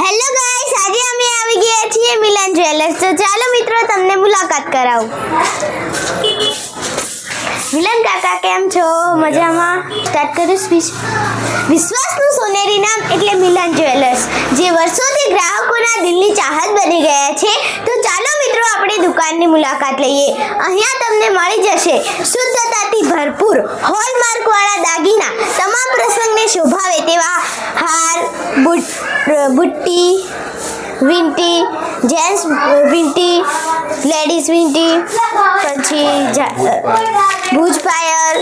Hello guys આજે અમે આવી ગયા છીએ મિલન જ્વેલર્સ તો ચાલો મિત્રો તમને મુલાકાત કરાવું. મિલન કાકા કેમ છો? મજામાં. સ્ટાર્ટ કરું સ્પીચ વિશ્વાસનું સોનેરી નામ એટલે મિલન જ્વેલર્સ જે વર્ષોથી ગ્રાહકોના દિલની ચાહત બની ગયા છે. તો ચાલો મિત્રો આપણે દુકાનની મુલાકાત લઈએ. અહીંયા તમને મળી જશે શુદ્ધતાથી ભરપૂર હોલમાર્કવાળા દાગીના બુટ્ટી વિંટી જેન્ટ્સ વિંટી લેડીઝ વિંટી પછી ભુજ પાયલ.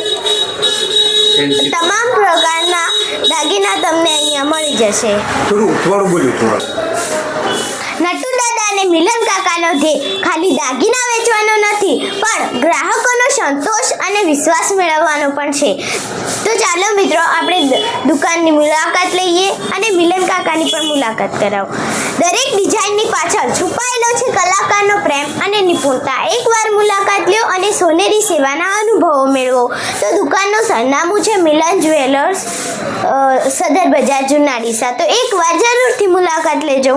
તમામ પ્રકારના દાગીના તમને અહીંયા મળી જશે. નટુ દાદા અને મિલન કાકાનો ધ્યેય. ખાલી દાગીના વેચવાનો નથી પણ ગ્રાહકોનો સંતોષ વિશ્વાસ મેળવવાનો પણ છે. તો ચાલો મિત્રો, આપણે દુકાનની મુલાકાત લઈએ અને મિલન કાકાની પણ મુલાકાત કરાવો. દરેક ડિઝાઇનની પાછળ છુપાયેલો છે કલાકારનો પ્રેમ અને નિપુણતા. એકવાર મુલાકાત લ્યો અને સોનેરી સેવાના અનુભવો મેળવો. તો દુકાનનું સરનામું છે મિલન જ્વેલર્સ સદર બજાર જુનાડીસા તો એકવાર જરૂરથી મુલાકાત લેજો.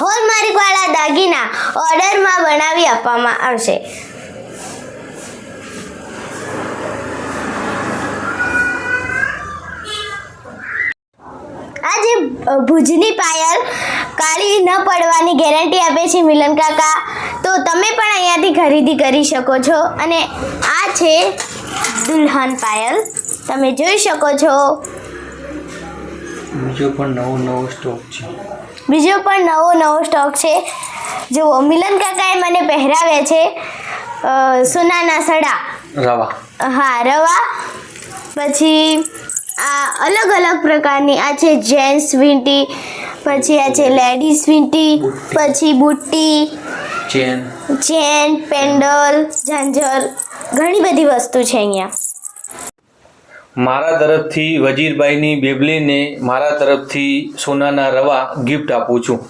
હોલમાર્કવાળા દાગીના ઓર્ડરમાં બનાવી આપવામાં આવશે આ જે અ, ભુજની પાયલ કાળી ન પડવાની ગેરંટી આપે છે મિલન કાકા. તો તમે પણ અહીંયાથી ખરીદી કરી શકો છો. અને આ છે દુલ્હન પાયલ. તમે જોઈ શકો છો. બીજો પણ નવો નવો સ્ટોક છે. બીજો પણ નવો નવો સ્ટોક છે. જુઓ મિલન કાકાએ મને પહેરાવ્યા છે સોનાના સડા. રવા. હા રવા. પછી આ અલગ અલગ પ્રકારની આ છે જેન્ટ્સ વીંટી પછી આ છે લેડીઝ વીંટી પછી બુટ્ટી ચેન. ચેન પેન્ડલ ઝાંઝર ઘણી બધી વસ્તુ છે અહીંયા. મારા તરફથી વજીરભાઈની બેબલીને મારા તરફથી સોનાના રવા ગિફ્ટ આપું છું.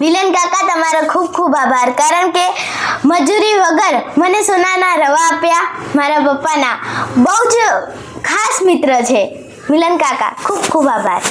મિલન કાકા તમારો ખૂબ ખૂબ આભાર. કારણ કે મજૂરી વગર મને સોનાના રવા આપ્યા મારા પપ્પાના. બહુ જ ખાસ મિત્ર છે. મિલન કાકા, ખૂબ ખૂબ આભાર.